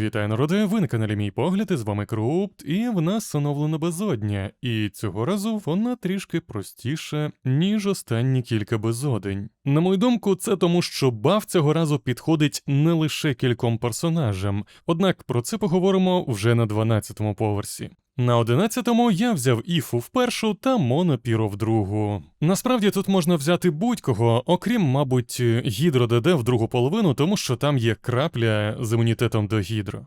Вітаю народи, ви на каналі Мій Погляд, і з вами Крупт, і в нас оновлено безодня, і цього разу вона трішки простіша, ніж останні кілька безодень. На мою думку, це тому, що баф цього разу підходить не лише кільком персонажам, однак про це поговоримо вже на 12-му поверсі. На 11-му я взяв Іфу в першу та Монопіро в другу. Насправді тут можна взяти будь-кого, окрім, мабуть, Гідро ДД в другу половину, тому що там є крапля з імунітетом до гідро.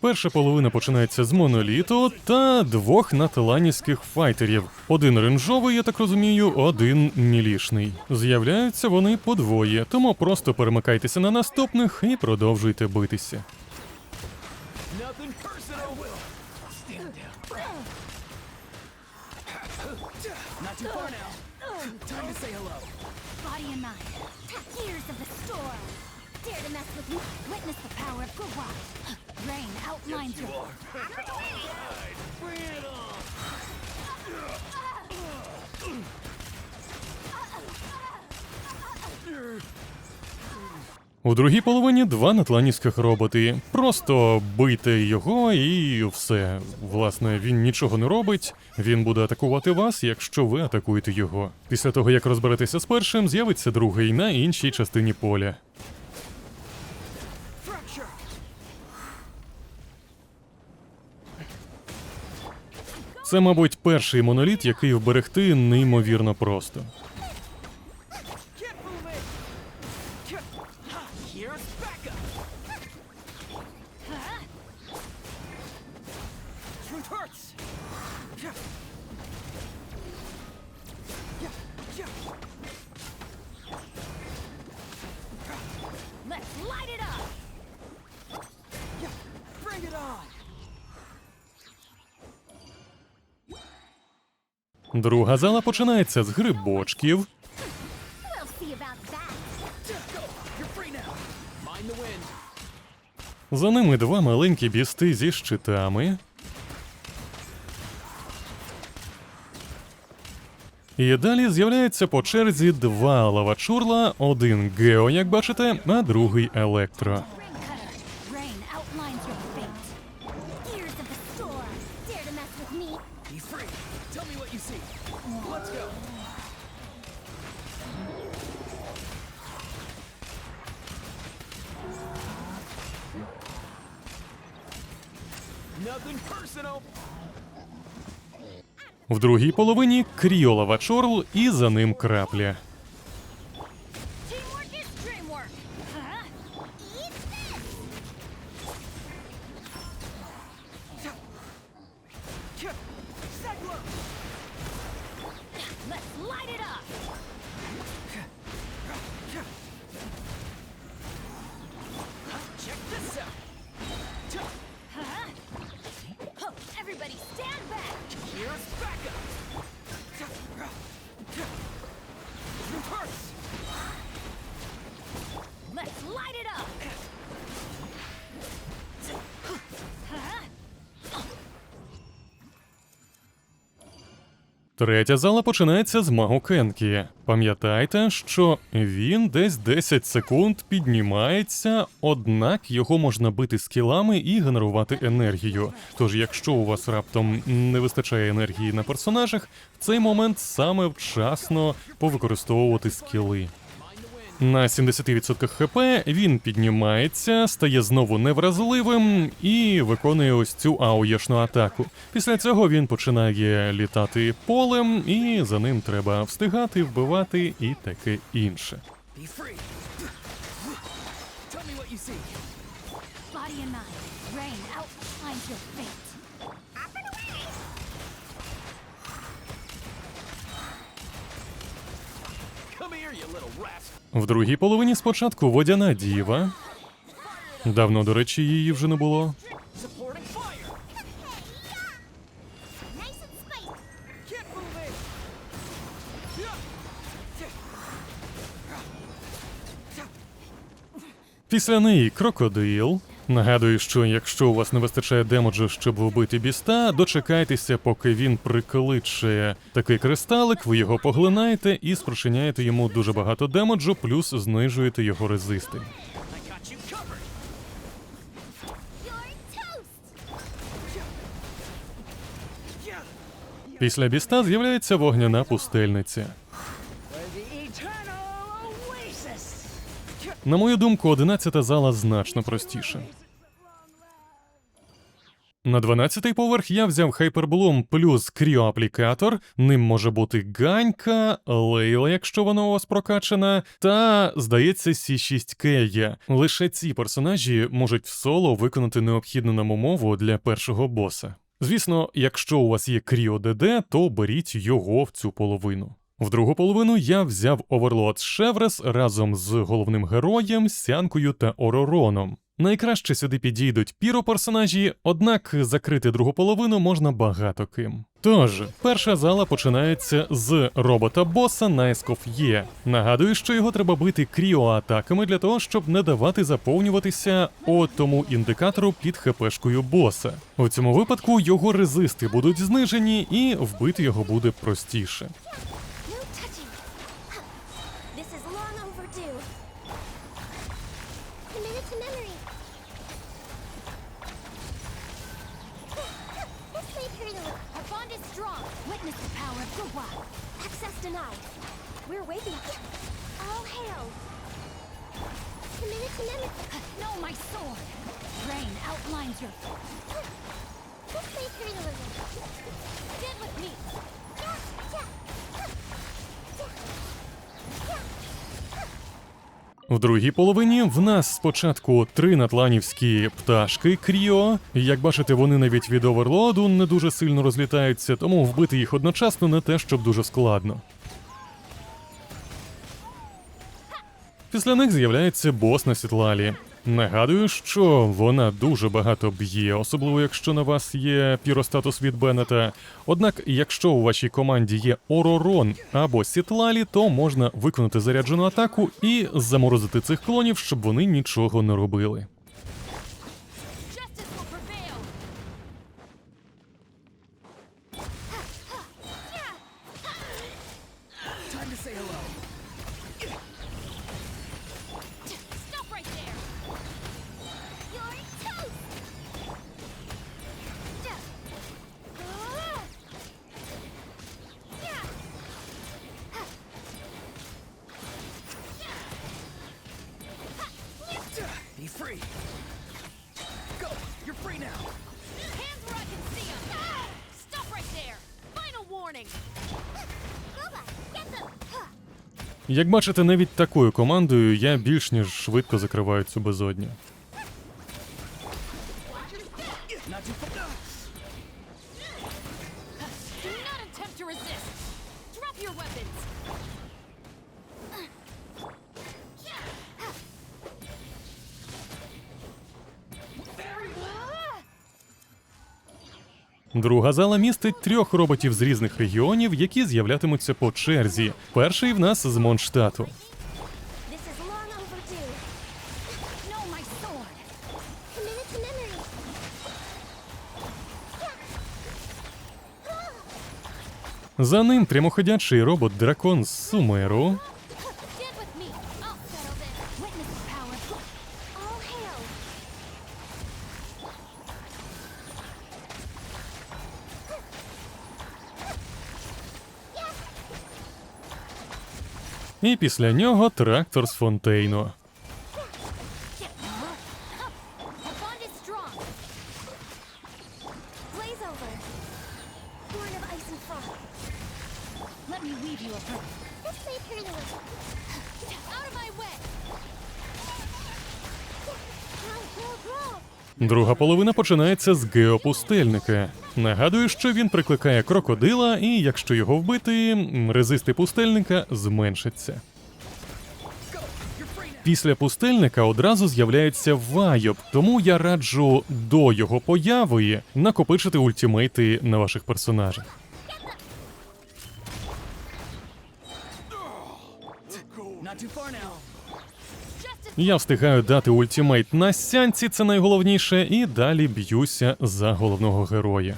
Перша половина починається з моноліту та двох наталанівських файтерів. Один ренжовий, я так розумію, один мілішний. З'являються вони подвоє, тому просто перемикайтеся на наступних і продовжуйте битися. The power of Gawad. Rain outlines your... Bring it. У другій половині два натланівських роботи. Просто бийте його і все. Власне, він нічого не робить. Він буде атакувати вас, якщо ви атакуєте його. Після того, як розберетеся з першим, з'явиться другий на іншій частині поля. Це, мабуть, перший моноліт, який вберегти неймовірно просто. Друга зала починається з грибочків, за ними два маленькі бісти зі щитами. І далі з'являються по черзі два лавачурла, один Гео, як бачите, а другий електро. В другій половині кріолова чорл і за ним крапля. Третя зала починається з магу Кенкі. Пам'ятайте, що він десь 10 секунд піднімається, однак його можна бити скілами і генерувати енергію. Тож, якщо у вас раптом не вистачає енергії на персонажах, в цей момент саме вчасно повикористовувати скіли. На 70% хп він піднімається, стає знову невразливим і виконує ось цю ауєшну атаку. Після цього він починає літати полем, і за ним треба встигати, вбивати і таке інше. Tell me what you see. Body and mind. Rain outlines your fate. В другій половині спочатку водяна діва. Давно, до речі, її вже не було. Після неї крокодил. Нагадую, що якщо у вас не вистачає демоджу, щоб вбити біста, дочекайтеся, поки він прикличе такий кристалик, ви його поглинаєте і спрочиняєте йому дуже багато демоджу, плюс знижуєте його резисти. Після біста з'являється вогняна пустельниця. На мою думку, одинадцята зала значно простіша. На 12-й поверх я взяв Hyperblum плюс кріоаплікатор. Ним може бути Ганька, Лейла, якщо вона у вас прокачана, та, здається, Сі6 Кея. Лише ці персонажі можуть в соло виконати необхідну нам умову для першого боса. Звісно, якщо у вас є Кріо ДД, то беріть його в цю половину. В другу половину я взяв Оверлот Шеврес разом з головним героєм, Сянкою та Оророном. Найкраще сюди підійдуть піро-персонажі, однак закрити другу половину можна багато ким. Тож, перша зала починається з робота-боса Найсков Є. Нагадую, що його треба бити кріоатаками для того, щоб не давати заповнюватися от тому індикатору під хпшкою боса. У цьому випадку його резисти будуть знижені, і вбити його буде простіше. denied. We're waiting. All hail! Minute, minute. No, my sword! Rain outlines your... Get with me! В другій половині в нас спочатку три натланівські пташки Кріо. Як бачите, вони навіть від оверлоду не дуже сильно розлітаються, тому вбити їх одночасно не те, щоб дуже складно. Після них з'являється бос на сітлалі. Нагадую, що вона дуже багато б'є, особливо якщо на вас є піростатус від Беннета. Однак, якщо у вашій команді є Оророн або Сітлалі, то можна виконати заряджену атаку і заморозити цих клонів, щоб вони нічого не робили. Як бачите, навіть такою командою я більш ніж швидко закриваю цю безодню. Друга зала містить трьох роботів з різних регіонів, які з'являтимуться по черзі. Перший в нас з Монштату. За ним прямоходячий робот дракон з Сумеру. І після нього трактор з фонтейну. Друга половина починається з геопустельника. Нагадую, що він прикликає крокодила, і якщо його вбити, резисти пустельника зменшаться. Після пустельника одразу з'являється вайоб, тому я раджу до його появи накопичити ультимейти на ваших персонажах. Not too far now. Я встигаю дати ультимейт на сянці, це найголовніше, і далі б'юся за головного героя.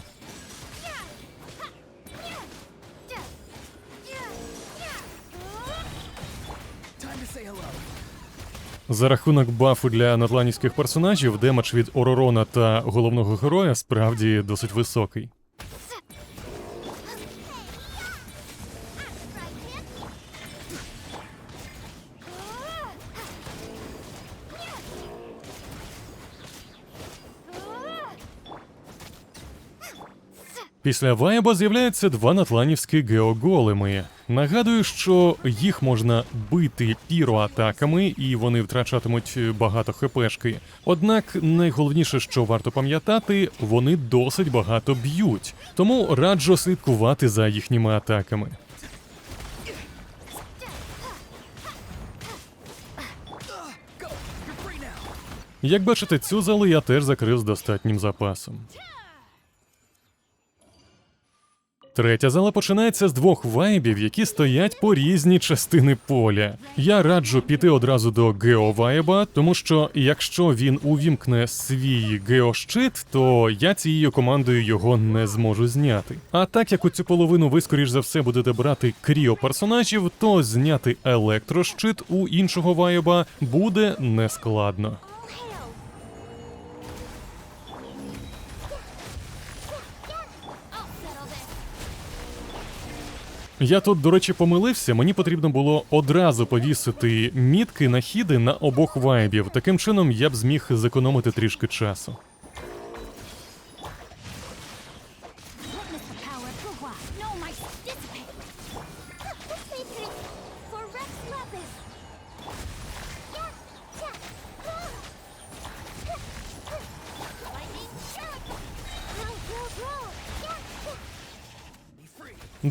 За рахунок бафу для натланівських персонажів, демедж від Оророна та головного героя справді досить високий. Після вайба з'являються два натланівські геоголеми. Нагадую, що їх можна бити піроатаками, і вони втрачатимуть багато хпшки. Однак найголовніше, що варто пам'ятати, вони досить багато б'ють, тому раджу слідкувати за їхніми атаками. Як бачите, цю залу я теж закрив з достатнім запасом. Третя зала починається з двох вайбів, які стоять по різні частини поля. Я раджу піти одразу до геовайба, тому що якщо він увімкне свій геощит, то я цією командою його не зможу зняти. А так як у цю половину ви скоріш за все будете брати кріо персонажів, то зняти електрощит у іншого вайба буде нескладно. Я тут, до речі, помилився. Мені потрібно було одразу повісити мітки на хіди на обох вайбів. Таким чином я б зміг зекономити трішки часу.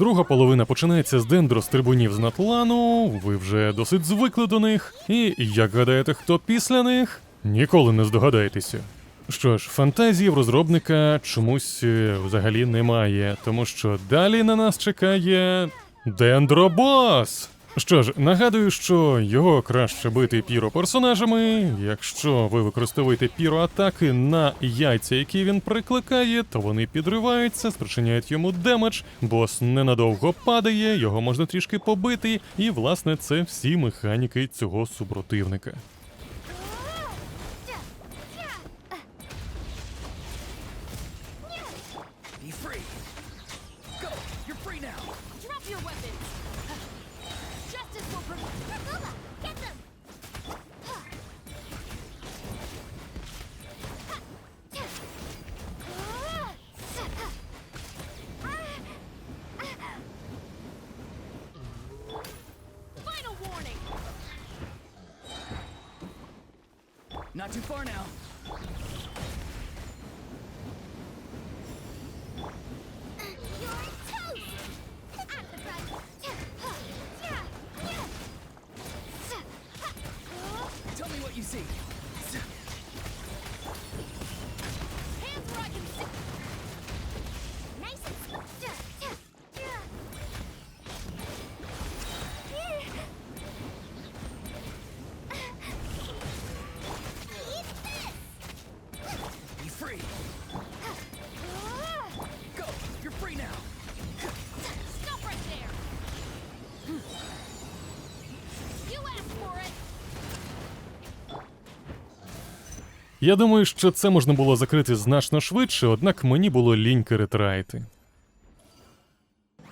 Друга половина починається з дендрострибунів з Натлану. Ви вже досить звикли до них. І як гадаєте, хто після них? Ніколи не здогадаєтеся. Що ж, фантазії в розробника чомусь е, взагалі немає, тому що далі на нас чекає Дендробос. Що ж, нагадую, що його краще бити піро персонажами. Якщо ви використовуєте піро атаки на яйця, які він прикликає, то вони підриваються, спричиняють йому демедж, бос ненадовго падає, його можна трішки побити, і власне це всі механіки цього супротивника. Be free! Go! You're free now! Drop your weapons. Justice will prevail. Kakuma, get them. Я думаю, що це можна було закрити значно швидше, однак мені було ліньки ретрайти.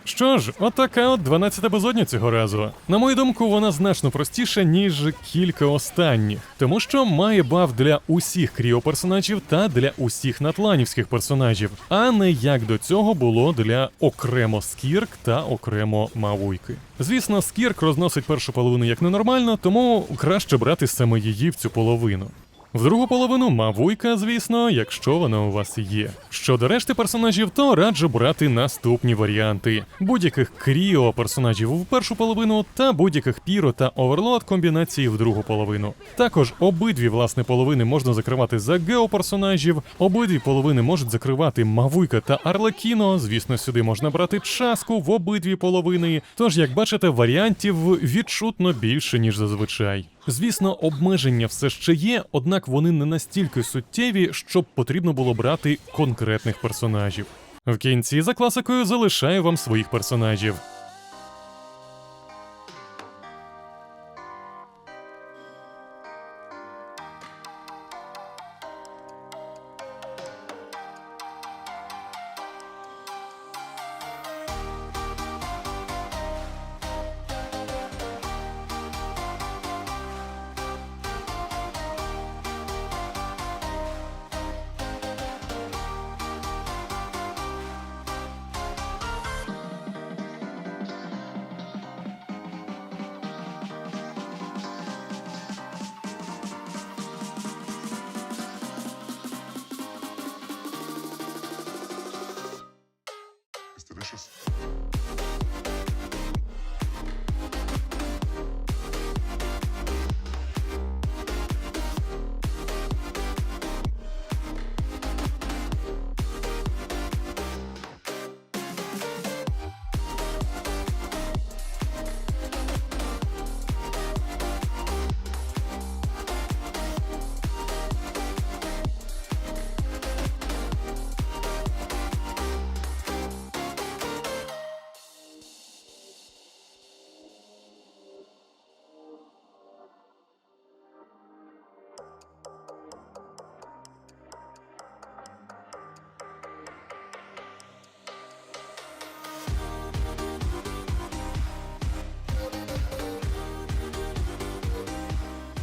Що ж, отака от 12 безодня цього разу. На мою думку, вона значно простіша, ніж кілька останніх, тому що має баф для усіх кріо-персонажів та для усіх натланівських персонажів, а не як до цього було для окремо скірк та окремо мавуйки. Звісно, скірк розносить першу половину як ненормально, тому краще брати саме її в цю половину. В другу половину мавуйка, звісно, якщо вона у вас є. Щодо решти персонажів, то раджу брати наступні варіанти: будь-яких кріо персонажів в першу половину та будь-яких піро та оверлот комбінації в другу половину. Також обидві власне половини можна закривати за геоперсонажів, обидві половини можуть закривати мавуйка та арлекіно. Звісно, сюди можна брати часку в обидві половини. Тож, як бачите, варіантів відчутно більше ніж зазвичай. Звісно, обмеження все ще є, однак вони не настільки суттєві, щоб потрібно було брати конкретних персонажів. В кінці за класикою залишаю вам своїх персонажів.